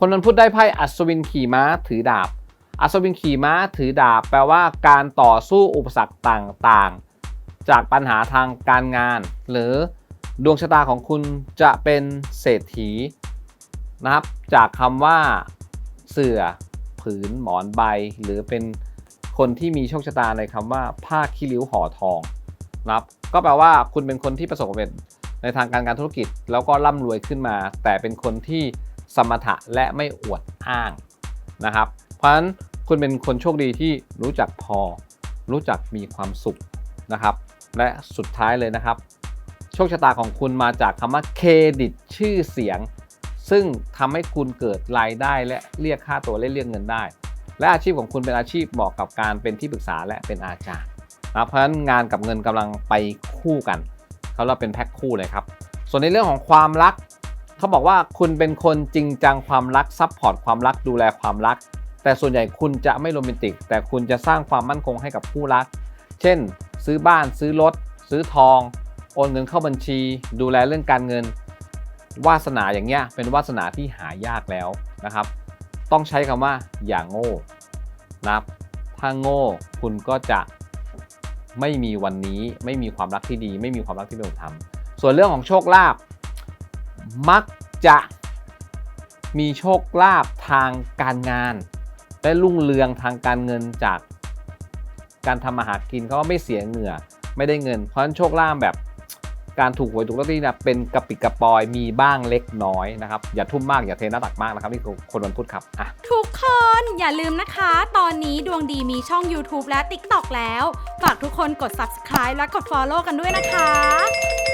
คนวันพุธได้ไพ่อัศวินขี่ม้าถือดาบ อัศวินขี่ม้าถือดาบ แปลว่าการต่อสู้อุปสรรคต่างๆ จากปัญหาทางการงาน หรือดวงชะตาของคุณจะเป็นเศรษฐีนะครับ จากคำว่าเสื่อผืนหมอนใบ หรือเป็นคนที่มีโชคชะตาในคำว่าผ้าขี้ริ้วห่อทองนะครับก็แปลว่าคุณเป็นคนที่ประสบความสำเร็จในทางการงานธุรกิจ แล้วก็ร่ำรวยขึ้นมา แต่เป็นคนที่ สมถะและไม่อวดอ้างนะครับ เพราะฉะนั้นคุณเป็นคนโชคดีที่รู้จักพอ รู้จักมีความสุขนะครับ และสุดท้ายเลยนะครับ โชคชะตาของคุณมาจากคำว่าเครดิตชื่อเสียง ซึ่งทำให้คุณเกิดรายได้และเรียกค่าตัวและเรียกเงินได้ และอาชีพของคุณเป็นอาชีพเหมาะกับการเป็นที่ปรึกษาและเป็นอาจารย์นะเพราะฉะนั้นงานกับเงินกำลังไปคู่กันเขาเราเป็นแพ็คคู่เลยครับ ส่วนในเรื่องของความรัก เขาบอกว่าคุณเป็นคนจริงจังความรักซัพพอร์ตความรักดูแลความรัก แต่ส่วนใหญ่คุณจะไม่โรแมนติก แต่คุณจะสร้างความมั่นคงให้กับคู่รัก เช่น ซื้อบ้านซื้อรถ ซื้อทอง โอนเงินเข้าบัญชี ดูแลเรื่องการเงิน วาสนาอย่างเงี้ยเป็นวาสนาที่หายากแล้วนะครับ ต้องใช้คำว่าอย่างโง่นะถ้าโง่คุณก็จะไม่มีวันนี้ไม่มีความรักที่ดี ไม่มีความรักที่เป็นธรรมส่วนเรื่องของโชคลาภ มักจะมีโชคลาภทางการงานและรุ่งเรืองทางการเงินจากการทำมาหากินเขาไม่เสียเหงื่อไม่ได้เงิน เพราะฉะนั้นโชคลาภแบบการถูกหวยถูกลอตเตอรี่นะเป็นกระปิกกระปอยมีบ้างเล็กน้อยนะครับ อย่าทุ่มมากอย่าเทหน้าตักมากนะครับ นี่คือคนวันพุธครับอะทุกคนอย่าลืมนะคะ ตอนนี้ดวงดีมีช่อง YouTube และ TikTok แล้ว ฝากทุกคนกด subscribe และกด follow กันด้วยนะคะ